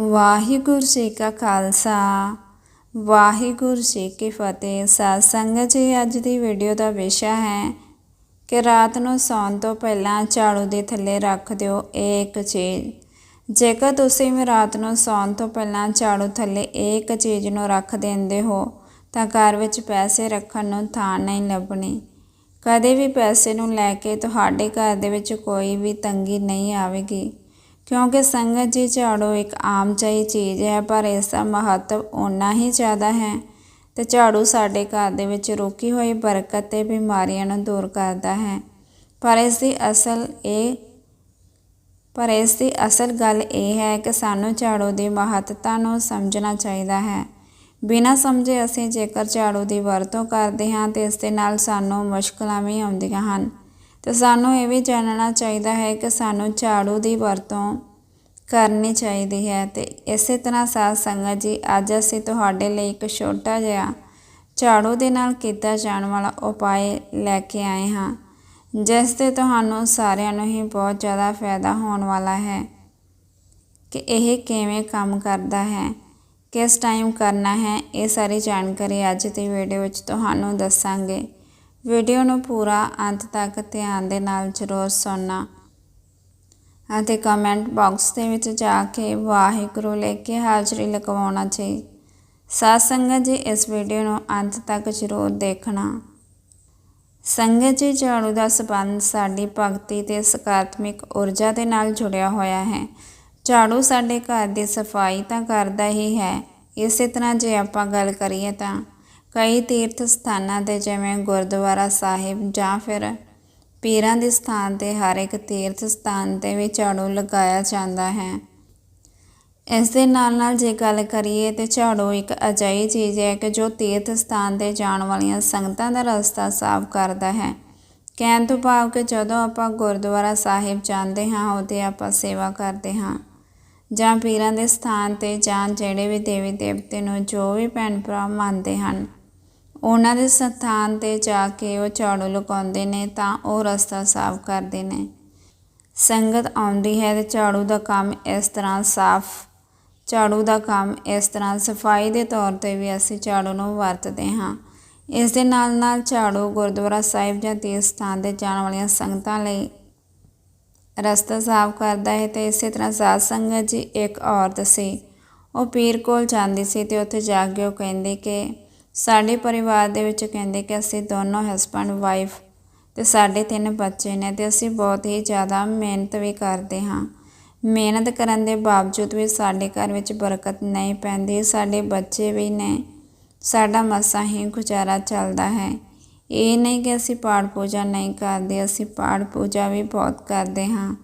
ਵਾਹਿਗੁਰੂ ਜੀ ਕਾ ਖਾਲਸਾ, ਵਾਹਿਗੁਰੂ ਜੀ ਕੀ ਫਤਿਹ। ਸਾਧ ਸੰਗਤ ਜੀ, ਅੱਜ ਦੀ ਵੀਡੀਓ ਦਾ ਵਿਸ਼ਾ ਹੈ ਕਿ ਰਾਤ ਨੂੰ ਸੌਣ ਤੋਂ ਪਹਿਲਾਂ ਝਾੜੂ ਦੇ ਥੱਲੇ ਰੱਖ ਦਿਓ ਇਹ ਇੱਕ ਚੀਜ਼। ਜੇਕਰ ਤੁਸੀਂ ਵੀ ਰਾਤ ਨੂੰ ਸੌਣ ਤੋਂ ਪਹਿਲਾਂ ਝਾੜੂ ਥੱਲੇ ਇੱਕ ਚੀਜ਼ ਨੂੰ ਰੱਖ ਦਿੰਦੇ ਹੋ, ਤਾਂ ਘਰ ਵਿੱਚ ਪੈਸੇ ਰੱਖਣ ਨੂੰ ਥਾਂ ਨਹੀਂ ਲੱਭਣੀ। ਕਦੇ ਵੀ ਪੈਸੇ ਨੂੰ ਲੈ ਕੇ ਤੁਹਾਡੇ ਘਰ ਦੇ ਵਿੱਚ ਕੋਈ ਵੀ ਤੰਗੀ ਨਹੀਂ ਆਵੇਗੀ। ਕਿਉਂਕਿ ਸੰਗਤ ਜੀ ਝਾੜੂ ਇੱਕ ਆਮ ਜਿਹੀ ਚੀਜ਼ ਹੈ, ਪਰ ਇਸ ਦਾ ਮਹੱਤਵ ਓਨਾ ਹੀ ਜ਼ਿਆਦਾ ਹੈ। ਤੇ ਝਾੜੂ ਸਾਡੇ ਘਰ ਦੇ ਵਿੱਚ ਰੁਕੀ ਹੋਈ ਬਰਕਤ ਤੇ ਬਿਮਾਰੀਆਂ ਨੂੰ ਦੂਰ ਕਰਦਾ ਹੈ। ਪਰ ਇਸ ਦੀ ਅਸਲ ਇਹ, ਪਰ ਇਸ ਦੀ ਅਸਲ ਗੱਲ ਇਹ ਹੈ ਕਿ ਸਾਨੂੰ ਝਾੜੂ ਦੀ ਮਹੱਤਤਾ ਨੂੰ ਸਮਝਣਾ ਚਾਹੀਦਾ ਹੈ। ਬਿਨਾਂ ਸਮਝੇ ਅਸੀਂ ਜੇਕਰ ਝਾੜੂ ਦੀ ਵਰਤੋਂ ਕਰਦੇ ਹਾਂ, ਤੇ ਇਸ ਦੇ ਨਾਲ ਸਾਨੂੰ ਮੁਸ਼ਕਲਾਂ ਵੀ ਆਉਂਦੀਆਂ ਹਨ। ਤੇ ਸਾਨੂੰ ਇਹ ਵੀ ਜਾਣਨਾ ਚਾਹੀਦਾ ਹੈ ਕਿ ਸਾਨੂੰ ਝਾੜੂ ਦੀ ਵਰਤੋਂ ਕਰਨੀ ਚਾਹੀਦੀ ਹੈ ਤੇ ਇਸੇ ਤਰ੍ਹਾਂ ਸਾਧ ਸੰਗਤ ਜੀ, ਅੱਜ ਅਸੀਂ ਤੁਹਾਡੇ ਲਈ ਇੱਕ ਛੋਟਾ ਜਿਹਾ ਝਾੜੂ ਦੇ ਨਾਲ ਕੀਤਾ ਜਾਣ ਵਾਲਾ ਉਪਾਅ ਲੈ ਕੇ ਆਏ ਹਾਂ, ਜਿਸ ਤੇ ਤੁਹਾਨੂੰ ਸਾਰਿਆਂ ਨੂੰ ਹੀ ਬਹੁਤ ਜ਼ਿਆਦਾ ਫਾਇਦਾ ਹੋਣ ਵਾਲਾ ਹੈ ਕਿ ਇਹ ਕਿਵੇਂ ਕੰਮ ਕਰਦਾ ਹੈ, ਕਿਸ ਟਾਈਮ ਕਰਨਾ ਹੈ, ਇਹ ਸਾਰੀ ਜਾਣਕਾਰੀ ਅੱਜ ਦੀ ਵੀਡੀਓ ਵਿੱਚ ਤੁਹਾਨੂੰ ਦੱਸਾਂਗੇ। ਵੀਡੀਓ ਨੂੰ ਪੂਰਾ ਅੰਤ ਤੱਕ ਧਿਆਨ ਦੇ ਨਾਲ ਜ਼ਰੂਰ ਸੁਣਨਾ ਅਤੇ ਕਮੈਂਟ ਬਾਕਸ ਦੇ ਵਿੱਚ ਜਾ ਕੇ ਵਾਹਿਗੁਰੂ ਲੈ ਕੇ ਹਾਜ਼ਰੀ ਲਗਵਾਉਣਾ ਜੀ। ਸਾਧ ਸੰਗਤ ਜੀ, ਇਸ ਵੀਡੀਓ ਨੂੰ ਅੰਤ ਤੱਕ ਜ਼ਰੂਰ ਦੇਖਣਾ। ਸੰਗਤ ਜੀ, ਝਾੜੂ ਦਾ ਸਬੰਧ ਸਾਡੀ ਭਗਤੀ ਤੇ ਸਕਾਰਾਤਮਕ ਊਰਜਾ ਦੇ ਨਾਲ ਜੁੜਿਆ ਹੋਇਆ ਹੈ। ਝਾੜੂ ਸਾਡੇ ਘਰ ਦੀ ਸਫ਼ਾਈ ਤਾਂ ਕਰਦਾ ਹੀ ਹੈ। ਇਸੇ ਤਰ੍ਹਾਂ ਜੇ ਆਪਾਂ ਗੱਲ ਕਰੀਏ ਤਾਂ ਕਈ ਤੀਰਥ ਸਥਾਨਾਂ ਤੇ ਜਿਵੇਂ ਗੁਰਦੁਆਰਾ ਸਾਹਿਬ ਜਾਂ ਫਿਰ ਪੀਰਾਂ ਦੇ ਸਥਾਨ ਤੇ ਹਰ ਇੱਕ ਤੀਰਥ ਸਥਾਨ ਤੇ ਵੀ ਝਾੜੂ ਲਗਾਇਆ ਜਾਂਦਾ ਹੈ। ਇਸ ਦੇ ਨਾਲ ਨਾਲ ਜੇ ਗੱਲ ਕਰੀਏ ਤੇ ਝਾੜੂ ਇੱਕ ਅਜਿਹੀ ਚੀਜ਼ ਹੈ ਕਿ ਜੋ ਤੀਰਥ ਸਥਾਨ ਤੇ ਜਾਣ ਵਾਲੀਆਂ ਸੰਗਤਾਂ ਦਾ ਰਸਤਾ ਸਾਫ਼ ਕਰਦਾ ਹੈ। ਕਹਿਣ ਤੋਂ ਭਾਵ ਕਿ ਜਦੋਂ ਆਪਾਂ ਗੁਰਦੁਆਰਾ ਸਾਹਿਬ ਜਾਂਦੇ ਹਾਂ, ਉਹਦੇ ਆਪਾਂ ਸੇਵਾ ਕਰਦੇ ਹਾਂ। ਜਾਂ ਪੀਰਾਂ ਦੇ ਸਥਾਨ ਤੇ ਜਾਂ ਜਿਹੜੇ ਵੀ ਦੇਵੀ ਦੇਵਤੇ ਨੂੰ ਜੋ ਵੀ ਭੈਣ ਭਰਾ ਮੰਨਦੇ ਹਨ ਉਹਨਾਂ ਦੇ ਸਥਾਨ ਤੇ ਜਾ ਕੇ ਉਹ ਝਾੜੂ ਲਗਾਉਂਦੇ ਨੇ ਤਾਂ ਉਹ ਰਸਤਾ ਸਾਫ਼ ਕਰਦੇ ਨੇ। ਸੰਗਤ ਆਉਂਦੀ ਹੈ ਤੇ ਝਾੜੂ ਦਾ ਕੰਮ ਇਸ ਤਰ੍ਹਾਂ ਸਾਫ਼, ਝਾੜੂ ਦਾ ਕੰਮ ਇਸ ਤਰ੍ਹਾਂ ਸਫ਼ਾਈ ਦੇ ਤੌਰ ਤੇ ਵੀ ਅਸੀਂ ਝਾੜੂ ਨੂੰ ਵਰਤਦੇ ਹਾਂ। ਇਸ ਦੇ ਨਾਲ ਨਾਲ ਝਾੜੂ ਗੁਰਦੁਆਰਾ ਸਾਹਿਬ ਜਾਂ ਤੀਰਥ ਸਥਾਨ ਤੇ ਜਾਣ ਵਾਲੀਆਂ ਸੰਗਤਾਂ ਲਈ ਰਸਤਾ ਸਾਫ਼ ਕਰਦਾ ਹੈ ਤੇ ਇਸੇ ਤਰ੍ਹਾਂ ਸਾਧ ਸੰਗਤ ਜੀ ਇੱਕ ਔਰਤ ਸੀ, ਉਹ ਪੀਰ ਕੋਲ ਜਾਂਦੀ ਸੀ ਤੇ ਉੱਥੇ ਜਾ ਕੇ ਉਹ ਕਹਿੰਦੇ ਕਿ ਸਾਡੇ ਪਰਿਵਾਰ ਦੇ ਵਿੱਚ ਕਹਿੰਦੇ ਕਿ ਅਸੀਂ ਦੋਨੋਂ ਹਸਬੰਡ ਵਾਈਫ ਤੇ ਸਾਡੇ ਤਿੰਨ ਬੱਚੇ ਨੇ ਤੇ ਅਸੀਂ ਬਹੁਤ ਹੀ ਜ਼ਿਆਦਾ ਮਿਹਨਤ ਵੀ ਕਰਦੇ ਹਾਂ। ਮਿਹਨਤ ਕਰਨ ਦੇ ਬਾਵਜੂਦ ਵੀ ਸਾਡੇ ਘਰ ਵਿੱਚ ਬਰਕਤ ਨਹੀਂ ਪੈਂਦੀ, ਸਾਡੇ ਬੱਚੇ ਵੀ ਨੇ, ਸਾਡਾ ਮਸਾ ਹੀ ਗੁਜ਼ਾਰਾ ਚੱਲਦਾ ਹੈ। ਇਹ ਨਹੀਂ ਕਿ ਅਸੀਂ ਪਾਠ ਪੂਜਾ ਨਹੀਂ ਕਰਦੇ, ਅਸੀਂ ਪਾਠ ਪੂਜਾ ਵੀ ਬਹੁਤ ਕਰਦੇ ਹਾਂ।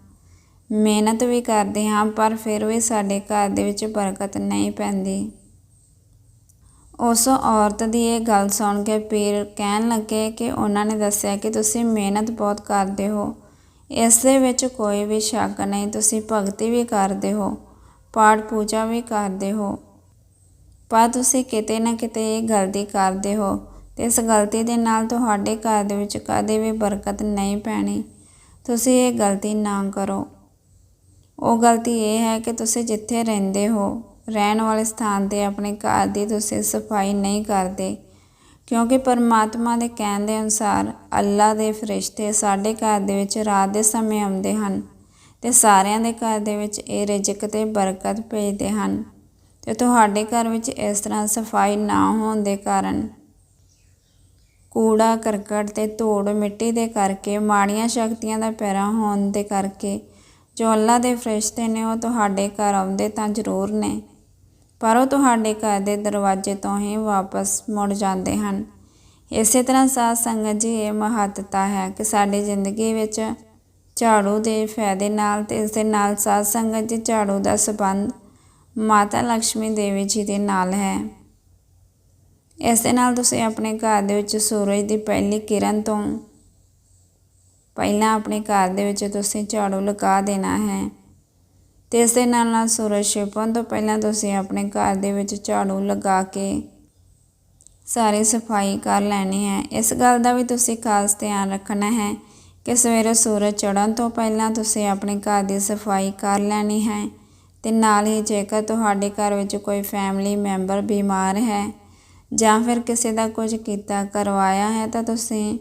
ਮਿਹਨਤ ਵੀ ਕਰਦੇ ਹਾਂ, ਪਰ ਫਿਰ ਵੀ ਸਾਡੇ ਘਰ ਦੇ ਵਿੱਚ ਬਰਕਤ ਨਹੀਂ ਪੈਂਦੀ। ਉਸ ਔਰਤ ਦੀ ਇਹ ਗੱਲ ਸੁਣ ਕੇ ਪੀਰ ਕਹਿਣ ਲੱਗੇ ਕਿ ਉਹਨਾਂ ਨੇ ਦੱਸਿਆ ਕਿ ਤੁਸੀਂ ਮਿਹਨਤ ਬਹੁਤ ਕਰਦੇ ਹੋ। ਇਸ ਦੇ ਵਿੱਚ ਕੋਈ ਵੀ ਸ਼ੱਕ ਨਹੀਂ, ਤੁਸੀਂ ਭਗਤੀ ਵੀ ਕਰਦੇ ਹੋ, ਪਾਠ ਪੂਜਾ ਵੀ ਕਰਦੇ ਹੋ। ਪਰ ਤੁਸੀਂ ਕਿਤੇ ਨਾ ਕਿਤੇ ਇਹ ਗਲਤੀ ਕਰਦੇ ਹੋ ਤੇ ਇਸ ਗਲਤੀ ਦੇ ਨਾਲ ਤੁਹਾਡੇ ਘਰ ਦੇ ਵਿੱਚ ਕਦੇ ਵੀ ਬਰਕਤ ਨਹੀਂ ਪੈਣੀ। ਤੁਸੀਂ ਇਹ ਗਲਤੀ ਨਾ ਕਰੋ। ਉਹ ਗਲਤੀ ਇਹ ਹੈ ਕਿ ਤੁਸੀਂ ਜਿੱਥੇ ਰਹਿੰਦੇ ਹੋ ਰਹਿਣ ਵਾਲੇ ਸਥਾਨ ਤੇ ਆਪਣੇ ਘਰ ਦੀ ਤੁਸੀਂ ਸਫ਼ਾਈ ਨਹੀਂ ਕਰਦੇ, ਕਿਉਂਕਿ ਪਰਮਾਤਮਾ ਦੇ ਕਹਿਣ ਦੇ ਅਨੁਸਾਰ ਅੱਲਾ ਦੇ ਫਰਿਸ਼ਤੇ ਸਾਡੇ ਘਰ ਦੇ ਵਿੱਚ ਰਾਤ ਦੇ ਸਮੇਂ ਆਉਂਦੇ ਹਨ ਤੇ ਸਾਰਿਆਂ ਦੇ ਘਰ ਦੇ ਵਿੱਚ ਇਹ ਰਿਜ਼ਕ ਤੇ ਬਰਕਤ ਭੇਜਦੇ ਹਨ ਤੇ ਤੁਹਾਡੇ ਘਰ ਵਿੱਚ ਇਸ ਤਰ੍ਹਾਂ ਸਫ਼ਾਈ ਨਾ ਹੋਣ ਦੇ ਕਾਰਨ ਕੂੜਾ, ਕਰਕਟ ਤੇ ਧੂੜ ਮਿੱਟੀ ਦੇ ਕਰਕੇ, ਮਾੜੀਆਂ ਸ਼ਕਤੀਆਂ ਦਾ ਪੈਰਾ ਹੋਣ ਦੇ ਕਰਕੇ ਜੋ ਅੱਲਾ ਦੇ ਫਰਿਸ਼ਤੇ ਨੇ ਉਹ ਤੁਹਾਡੇ ਘਰ ਆਉਂਦੇ ਤਾਂ ਜ਼ਰੂਰ ਨੇ। ਪਰ ਉਹ ਤੁਹਾਡੇ ਘਰ ਦੇ ਦਰਵਾਜ਼ੇ ਤੋਂ ਹੀ ਵਾਪਸ ਮੁੜ ਜਾਂਦੇ ਹਨ। ਇਸੇ ਤਰ੍ਹਾਂ ਸਾਧ ਸੰਗਤ ਜੀ, ਇਹ ਮਹੱਤਤਾ ਹੈ ਕਿ ਸਾਡੀ ਜ਼ਿੰਦਗੀ ਵਿੱਚ ਝਾੜੂ ਦੇ ਫਾਇਦੇ ਨਾਲ ਤੇ ਇਸ ਦੇ ਨਾਲ ਸਾਧ ਸੰਗਤ ਜੀ ਝਾੜੂ ਦਾ ਸਬੰਧ ਮਾਤਾ ਲక్ష్ਮੀ ਦੇਵੀ ਜੀ ਦੇ ਨਾਲ ਹੈ। ਇਸ ਦੇ ਨਾਲ ਤੁਸੀਂ ਆਪਣੇ ਘਰ ਦੇ ਵਿੱਚ ਸੂਰਜ ਦੀ ਪਹਿਲੀ ਕਿਰਨ ਤੋਂ ਪਹਿਲਾਂ ਆਪਣੇ ਘਰ ਦੇ ਵਿੱਚ ਤੁਸੀਂ ਝਾੜੂ ਲਗਾ ਦੇਣਾ ਹੈ। ਤੇ ਇਸ ਦੇ ਨਾਲ ਨਾਲ ਸੂਰਜ ਛਿਪਣ ਤੋਂ ਪਹਿਲਾਂ ਤੁਸੀਂ ਆਪਣੇ ਘਰ ਦੇ ਵਿੱਚ ਝਾੜੂ ਲਗਾ ਕੇ ਸਾਰੀ ਸਫ਼ਾਈ ਕਰ ਲੈਣੀ ਹੈ। ਇਸ ਗੱਲ ਦਾ ਵੀ ਤੁਸੀਂ ਖਾਸ ਧਿਆਨ ਰੱਖਣਾ ਹੈ ਕਿ ਸਵੇਰੇ ਸੂਰਜ ਚੜ੍ਹਨ ਤੋਂ ਪਹਿਲਾਂ ਤੁਸੀਂ ਆਪਣੇ ਘਰ ਦੀ ਸਫ਼ਾਈ ਕਰ ਲੈਣੀ ਹੈ ਤੇ ਨਾਲ ਹੀ ਜੇਕਰ ਤੁਹਾਡੇ ਘਰ ਵਿੱਚ ਕੋਈ ਫੈਮਿਲੀ ਮੈਂਬਰ ਬਿਮਾਰ ਹੈ ਜਾਂ ਫਿਰ ਕਿਸੇ ਦਾ ਕੁਝ ਕੀਤਾ ਕਰਵਾਇਆ ਹੈ ਤਾਂ ਤੁਸੀਂ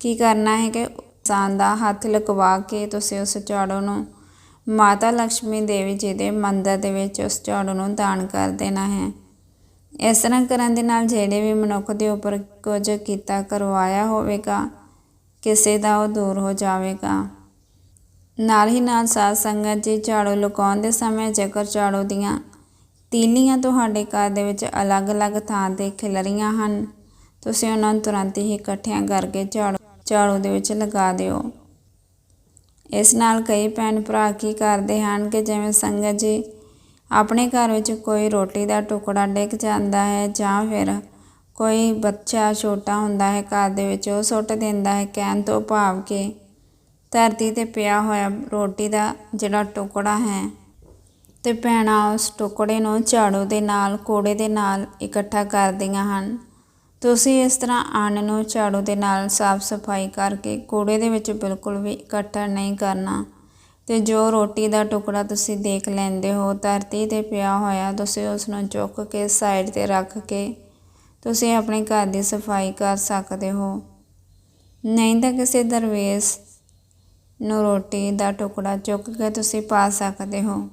ਕੀ ਕਰਨਾ ਹੈ ਕਿ ਇਨਸਾਨ ਦਾ ਹੱਥ ਲਗਵਾ ਕੇ ਤੁਸੀਂ ਉਸ ਝਾੜੂ ਨੂੰ ਮਾਤਾ ਲక్ష్ਮੀ ਦੇਵੀ ਜੀ ਦੇ ਮੰਦਰ ਦੇ ਵਿੱਚ ਉਸ ਝਾੜੂ ਨੂੰ ਦਾਨ ਕਰ ਦੇਣਾ ਹੈ। ਇਸ ਤਰ੍ਹਾਂ ਕਰਨ ਦੇ ਨਾਲ ਜਿਹੜੇ ਵੀ ਮਨੁੱਖ ਦੇ ਉੱਪਰ ਕੁਝ ਕੀਤਾ ਕਰਵਾਇਆ ਹੋਵੇਗਾ, ਕਿਸੇ ਦਾ ਉਹ ਦੂਰ ਹੋ ਜਾਵੇਗਾ। ਨਾਲ ਹੀ ਨਾਲ ਸਾਧ ਸੰਗਤ ਜੀ ਝਾੜੂ ਲੁਕਾਉਣ ਦੇ ਸਮੇਂ ਜੇਕਰ ਝਾੜੂ ਦੀਆਂ ਤੀਲੀਆਂ ਤੁਹਾਡੇ ਘਰ ਦੇ ਵਿੱਚ ਅਲੱਗ-ਅਲੱਗ ਥਾਂ ਤੇ ਖਿਲਰੀਆਂ ਹਨ, ਤੁਸੀਂ ਉਹਨਾਂ ਨੂੰ ਤੁਰੰਤ ਹੀ ਇਕੱਠਿਆਂ ਕਰਕੇ ਝਾੜੂ ਝਾੜੂ ਦੇ ਵਿੱਚ ਲਗਾ ਦਿਓ। ਇਸ ਨਾਲ ਕਈ ਭੈਣ ਭਰਾ ਕੀ ਕਰਦੇ ਹਨ ਕਿ ਜਿਵੇਂ ਸੰਗਤ ਜੀ ਆਪਣੇ ਘਰ ਵਿੱਚ ਕੋਈ ਰੋਟੀ ਦਾ ਟੁਕੜਾ ਡਿੱਗ ਜਾਂਦਾ ਹੈ ਜਾਂ ਫਿਰ ਕੋਈ ਬੱਚਾ ਛੋਟਾ ਹੁੰਦਾ ਹੈ, ਘਰ ਦੇ ਵਿੱਚ ਉਹ ਸੁੱਟ ਦਿੰਦਾ ਹੈ, ਕਹਿਣ ਤੋਂ ਭਾਵ ਕਿ ਧਰਤੀ ਤੇ ਪਿਆ ਹੋਇਆ ਰੋਟੀ ਦਾ ਜਿਹੜਾ ਟੁਕੜਾ ਹੈ ਤੇ ਭੈਣਾਂ ਉਸ ਟੁਕੜੇ ਨੂੰ ਝਾੜੂ ਦੇ ਨਾਲ, ਕੋੜੇ ਦੇ ਨਾਲ ਇਕੱਠਾ ਕਰਦੀਆਂ ਹਨ। ਤੁਸੀਂ ਇਸ ਤਰ੍ਹਾਂ ਅੰਨ ਨੂੰ ਝਾੜੂ ਦੇ ਨਾਲ ਸਾਫ਼ ਸਫ਼ਾਈ ਕਰਕੇ ਕੂੜੇ ਦੇ ਵਿੱਚ ਬਿਲਕੁਲ ਵੀ ਇਕੱਠਾ ਨਹੀਂ ਕਰਨਾ ਤੇ ਜੋ ਰੋਟੀ ਦਾ ਟੁਕੜਾ ਤੁਸੀਂ ਦੇਖ ਲੈਂਦੇ ਹੋ, ਧਰਤੀ ਤੇ ਪਿਆ ਹੋਇਆ, ਤੁਸੀਂ ਉਸ ਨੂੰ ਚੁੱਕ ਕੇ ਸਾਈਡ ਤੇ ਰੱਖ ਕੇ ਤੁਸੀਂ ਆਪਣੇ ਘਰ ਦੀ ਸਫ਼ਾਈ ਕਰ ਸਕਦੇ ਹੋ। ਨਹੀਂ ਤਾਂ ਕਿਸੇ ਦਰਵੇਸ਼ ਨੂੰ ਰੋਟੀ ਦਾ ਟੁਕੜਾ ਚੁੱਕ ਕੇ ਤੁਸੀਂ ਪਾ ਸਕਦੇ ਹੋ।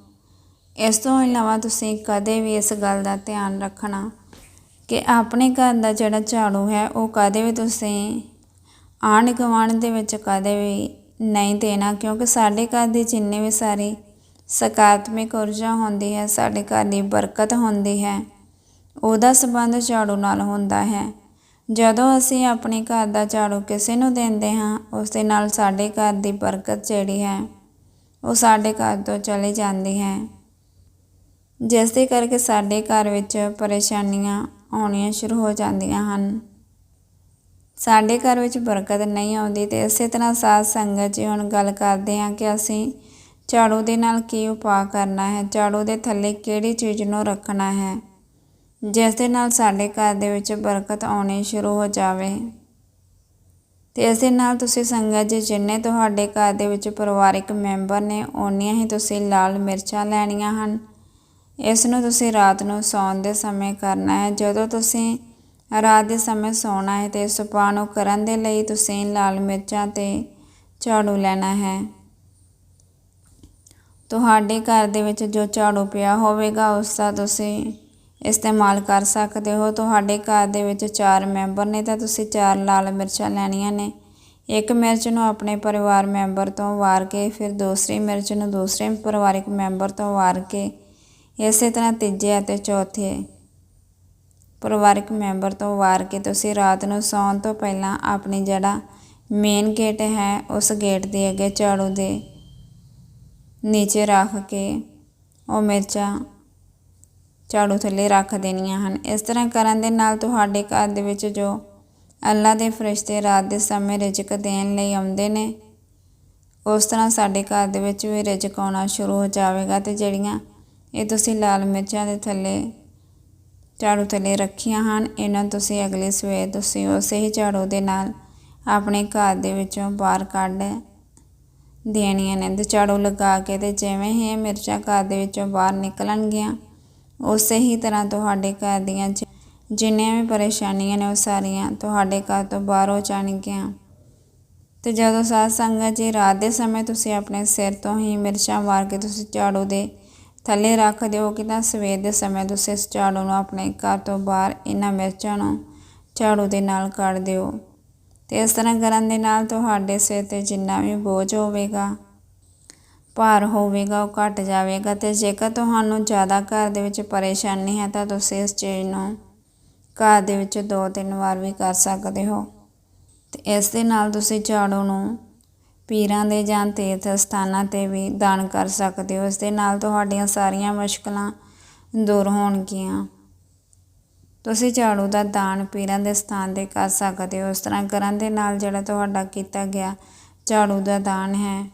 ਇਸ ਤੋਂ ਇਲਾਵਾ ਤੁਸੀਂ ਕਦੇ ਵੀ ਇਸ ਗੱਲ ਦਾ ਧਿਆਨ ਰੱਖਣਾ ਕਿ ਆਪਣੇ ਘਰ ਦਾ ਜਿਹੜਾ ਝਾੜੂ ਹੈ, ਉਹ ਕਦੇ ਵੀ ਤੁਸੀਂ ਆਂਢ ਗੁਆਂਢ ਦੇ ਵਿੱਚ ਕਦੇ ਵੀ ਨਹੀਂ ਦੇਣਾ? ਕਿਉਂਕਿ ਸਾਡੇ ਘਰ ਦੀ ਜਿੰਨੀ ਵੀ ਸਾਰੀ ਸਕਾਰਾਤਮਕ ਊਰਜਾ ਹੁੰਦੀ ਹੈ, ਸਾਡੇ ਘਰ ਦੀ ਬਰਕਤ ਹੁੰਦੀ ਹੈ, ਉਹਦਾ ਸੰਬੰਧ ਝਾੜੂ ਨਾਲ ਹੁੰਦਾ ਹੈ। ਜਦੋਂ ਅਸੀਂ ਆਪਣੇ ਘਰ ਦਾ ਝਾੜੂ ਕਿਸੇ ਨੂੰ ਦਿੰਦੇ ਹਾਂ, ਉਸ ਦੇ ਨਾਲ ਸਾਡੇ ਘਰ ਦੀ ਬਰਕਤ ਜਿਹੜੀ ਹੈ, ਉਹ ਸਾਡੇ ਘਰ ਤੋਂ ਚਲੀ ਜਾਂਦੀ ਹੈ। ਜਿਸ ਦੇ ਕਰਕੇ ਸਾਡੇ ਘਰ ਵਿੱਚ ਪਰੇਸ਼ਾਨੀਆਂ ਆਉਣੀਆਂ ਸ਼ੁਰੂ ਹੋ ਜਾਂਦੀਆਂ ਹਨ। ਸਾਡੇ ਘਰ ਵਿੱਚ ਬਰਕਤ ਨਹੀਂ ਆਉਂਦੀ ਤੇ ਇਸੇ ਤਰ੍ਹਾਂ ਸਾਧ ਸੰਗਤ ਜੀ ਹੁਣ ਗੱਲ ਕਰਦੇ ਹਾਂ ਕਿ ਅਸੀਂ ਝਾੜੂ ਦੇ ਨਾਲ ਕੀ ਉਪਾਅ ਕਰਨਾ ਹੈ, ਝਾੜੂ ਦੇ ਥੱਲੇ ਕਿਹੜੀ ਚੀਜ਼ ਨੂੰ ਰੱਖਣਾ ਹੈ, ਜਿਸ ਦੇ ਨਾਲ ਸਾਡੇ ਘਰ ਦੇ ਵਿੱਚ ਬਰਕਤ ਆਉਣੀ ਸ਼ੁਰੂ ਹੋ ਜਾਵੇ। ਤੇ ਇਸ ਦੇ ਨਾਲ ਤੁਸੀਂ ਸੰਗਤ ਜੀ ਜਿੰਨੇ ਤੁਹਾਡੇ ਘਰ ਦੇ ਵਿੱਚ ਪਰਿਵਾਰਿਕ ਮੈਂਬਰ ਨੇ, ਓਨੀਆਂ ਹੀ ਤੁਸੀਂ ਲਾਲ ਮਿਰਚਾਂ ਲੈਣੀਆਂ ਹਨ। ਇਸ ਨੂੰ ਤੁਸੀਂ ਰਾਤ ਨੂੰ ਸੌਣ ਦੇ ਸਮੇਂ ਕਰਨਾ ਹੈ। ਜਦੋਂ ਤੁਸੀਂ ਰਾਤ ਦੇ ਸਮੇਂ ਸੌਣਾ ਹੈ ਤੇ ਇਸ ਉਪਾਅ ਨੂੰ ਕਰਨ ਦੇ ਲਈ ਤੁਸੀਂ ਲਾਲ ਮਿਰਚਾਂ ਤੇ ਝਾੜੂ ਲੈਣਾ ਹੈ। ਤੁਹਾਡੇ ਘਰ ਦੇ ਵਿੱਚ ਜੋ ਝਾੜੂ ਪਿਆ ਹੋਵੇਗਾ, ਉਸ ਦਾ ਤੁਸੀਂ ਇਸਤੇਮਾਲ ਕਰ ਸਕਦੇ ਹੋ। ਤੁਹਾਡੇ ਘਰ ਦੇ ਵਿੱਚ ਚਾਰ ਮੈਂਬਰ ਨੇ ਤਾਂ ਤੁਸੀਂ ਚਾਰ ਲਾਲ ਮਿਰਚਾਂ ਲੈਣੀਆਂ ਨੇ। ਇੱਕ ਮਿਰਚ ਨੂੰ ਆਪਣੇ ਪਰਿਵਾਰ ਮੈਂਬਰ ਤੋਂ ਵਾਰ ਕੇ, ਫਿਰ ਦੂਸਰੀ ਮਿਰਚ ਨੂੰ ਦੂਸਰੇ ਪਰਿਵਾਰਿਕ ਮੈਂਬਰ ਤੋਂ ਵਾਰ ਕੇ ਇਸੇ ਤਰ੍ਹਾਂ ਤੀਜੇ ਅਤੇ ਚੌਥੇ ਪਰਿਵਾਰਕ ਮੈਂਬਰ ਤੋਂ ਵਾਰ ਕੇ ਤੁਸੀਂ ਰਾਤ ਨੂੰ ਸੌਣ ਤੋਂ ਪਹਿਲਾਂ ਆਪਣੀ ਜਿਹੜਾ ਮੇਨ ਗੇਟ ਹੈ, ਉਸ ਗੇਟ ਦੇ ਅੱਗੇ ਝਾੜੂ ਦੇ ਨੀਚੇ ਰੱਖ ਕੇ ਉਹ ਮਿਰਚਾਂ ਝਾੜੂ ਥੱਲੇ ਰੱਖ ਦੇਣੀਆਂ ਹਨ। ਇਸ ਤਰ੍ਹਾਂ ਕਰਨ ਦੇ ਨਾਲ ਤੁਹਾਡੇ ਘਰ ਦੇ ਵਿੱਚ ਜੋ ਅੱਲਾ ਦੇ ਫਰਿਸ਼ਤੇ ਰਾਤ ਦੇ ਸਮੇਂ ਰਿਜ਼ਕ ਦੇਣ ਲਈ ਆਉਂਦੇ ਨੇ, ਉਸ ਤਰ੍ਹਾਂ ਸਾਡੇ ਘਰ ਦੇ ਵਿੱਚ ਵੀ ਰਿਜ਼ਕ ਆਉਣਾ ਸ਼ੁਰੂ ਹੋ ਜਾਵੇਗਾ ਤੇ ਜਿਹੜੀਆਂ ਇਹ ਤੁਸੀਂ ਲਾਲ ਮਿਰਚਾਂ ਦੇ ਥੱਲੇ, ਝਾੜੂ ਥੱਲੇ ਰੱਖੀਆਂ ਹਨ। ਇਹਨਾਂ ਤੁਸੀਂ ਅਗਲੇ ਸਵੇਰ ਤੁਸੀਂ ਉਸੇ ਹੀ ਝਾੜੂ ਦੇ ਨਾਲ ਆਪਣੇ ਘਰ ਦੇ ਵਿੱਚੋਂ ਬਾਹਰ ਕੱਢ ਦੇਣੀਆਂ ਨੇ ਤੇ ਝਾੜੂ ਲਗਾ ਕੇ ਤੇ ਜਿਵੇਂ ਹੀ ਇਹ ਮਿਰਚਾਂ ਘਰ ਦੇ ਵਿੱਚੋਂ ਬਾਹਰ ਨਿਕਲਣਗੀਆਂ, ਉਸੇ ਹੀ ਤਰ੍ਹਾਂ ਤੁਹਾਡੇ ਘਰ ਦੀਆਂ ਜਿੰਨੀਆਂ ਵੀ ਪਰੇਸ਼ਾਨੀਆਂ ਨੇ ਉਹ ਸਾਰੀਆਂ ਤੁਹਾਡੇ ਘਰ ਤੋਂ ਬਾਹਰ ਹੋ ਜਾਣਗੀਆਂ। ਤੇ ਜਦੋਂ ਸਾਧ ਸੰਗਤ ਜੀ ਰਾਤ ਦੇ ਸਮੇਂ ਤੁਸੀਂ ਆਪਣੇ ਸਿਰ ਤੋਂ ਹੀ ਮਿਰਚਾਂ ਮਾਰ ਕੇ ਤੁਸੀਂ ਝਾੜੂ ਦੇ ਥੱਲੇ ਰੱਖ ਦਿਓ ਕਿ ਤਾਂ ਸਵੇਰ ਦੇ ਸਮੇਂ ਤੁਸੀਂ ਇਸ ਝਾੜੂ ਨੂੰ ਆਪਣੇ ਘਰ ਤੋਂ ਬਾਹਰ ਇਹਨਾਂ ਮਿਰਚਾਂ ਨੂੰ ਝਾੜੂ ਦੇ ਨਾਲ ਕੱਢ ਦਿਓ। ਤੇ ਇਸ ਤਰ੍ਹਾਂ ਕਰਨ ਦੇ ਨਾਲ ਤੁਹਾਡੇ ਸਿਰ ਤੇ ਜਿੰਨਾ ਵੀ ਬੋਝ ਹੋਵੇਗਾ, ਭਾਰ ਹੋਵੇਗਾ, ਉਹ ਘਟ ਜਾਵੇਗਾ ਤੇ ਜੇਕਰ ਤੁਹਾਨੂੰ ਜ਼ਿਆਦਾ ਘਰ ਦੇ ਵਿੱਚ ਪਰੇਸ਼ਾਨੀ ਹੈ ਤਾਂ ਤੁਸੀਂ ਇਸ ਚੀਜ਼ ਨੂੰ ਘਰ ਦੇ ਵਿੱਚ ਦੋ ਤਿੰਨ ਵਾਰ ਵੀ ਕਰ ਸਕਦੇ ਹੋ। ਤੇ ਇਸ ਦੇ ਨਾਲ ਤੁਸੀਂ ਝਾੜੂ ਨੂੰ ਪੀਰਾਂ ਦੇ ਜਾਂ ਤੀਰਥ ਸਥਾਨਾਂ 'ਤੇ ਵੀ ਦਾਨ ਕਰ ਸਕਦੇ ਹੋ। ਇਸ ਦੇ ਨਾਲ ਤੁਹਾਡੀਆਂ ਸਾਰੀਆਂ ਮੁਸ਼ਕਲਾਂ ਦੂਰ ਹੋਣਗੀਆਂ। ਤੁਸੀਂ ਝਾੜੂ ਦਾ ਦਾਨ ਪੀਰਾਂ ਦੇ ਸਥਾਨ 'ਤੇ ਕਰ ਸਕਦੇ ਹੋ। ਇਸ ਤਰ੍ਹਾਂ ਕਰਨ ਦੇ ਨਾਲ ਜਿਹੜਾ ਤੁਹਾਡਾ ਕੀਤਾ ਗਿਆ ਝਾੜੂ ਦਾ ਦਾਨ ਹੈ,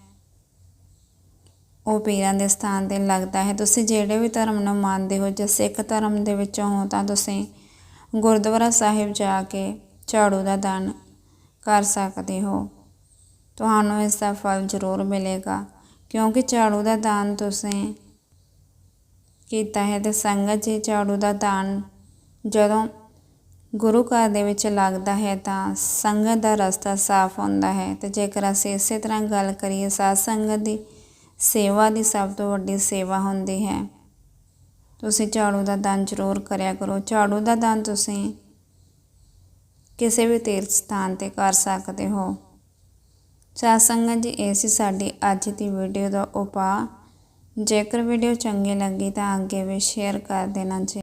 ਉਹ ਪੀਰਾਂ ਦੇ ਸਥਾਨ 'ਤੇ ਲੱਗਦਾ ਹੈ। ਤੁਸੀਂ ਜਿਹੜੇ ਵੀ ਧਰਮ ਨੂੰ ਮੰਨਦੇ ਹੋ, ਜੇ ਸਿੱਖ ਧਰਮ ਦੇ ਵਿੱਚੋਂ ਹੋ ਤਾਂ ਤੁਸੀਂ ਗੁਰਦੁਆਰਾ ਸਾਹਿਬ ਜਾ ਕੇ ਝਾੜੂ ਦਾ ਦਾਨ ਕਰ ਸਕਦੇ ਹੋ। ਤੁਹਾਨੂੰ ਇਸ ਦਾ ਫਲ ਜ਼ਰੂਰ ਮਿਲੇਗਾ। ਕਿਉਂਕਿ ਝਾੜੂ ਦਾ ਦਾਨ ਤੁਸੀਂ ਕੀਤਾ ਹੈ ਤੇ ਸੰਗਤ ਜੀ ਝਾੜੂ ਦਾ ਦਾਨ ਜਦੋਂ ਗੁਰੂ ਘਰ ਦੇ ਵਿੱਚ ਲੱਗਦਾ ਹੈ ਤਾਂ ਸੰਗਤ ਦਾ ਰਸਤਾ ਸਾਫ਼ ਹੁੰਦਾ ਹੈ ਤੇ ਜੇਕਰ ਅਸੀਂ ਇਸੇ ਤਰ੍ਹਾਂ ਗੱਲ ਕਰੀਏ, ਸਾਧ ਸੰਗਤ ਦੀ ਸੇਵਾ ਦੀ ਸਭ ਤੋਂ ਵੱਡੀ ਸੇਵਾ ਹੁੰਦੀ ਹੈ। ਤੁਸੀਂ ਝਾੜੂ ਦਾ ਦਾਨ ਜ਼ਰੂਰ ਕਰਿਆ ਕਰੋ। ਝਾੜੂ ਦਾ ਦਾਨ ਤੁਸੀਂ ਕਿਸੇ ਵੀ ਤੀਰਥ ਸਥਾਨ ਤੇ ਕਰ ਸਕਦੇ ਹੋ। ਸਾਧ ਸੰਗਤ ਜੀ, ਇਹ ਸੀ ਸਾਡੀ ਅੱਜ ਦੀ ਵੀਡੀਓ ਦਾ ਉਪਾਅ। ਜੇਕਰ ਵੀਡੀਓ ਚੰਗੀ ਲੱਗੀ ਤਾਂ ਅੱਗੇ ਵੀ ਸ਼ੇਅਰ ਕਰ ਦੇਣਾ ਜੀ।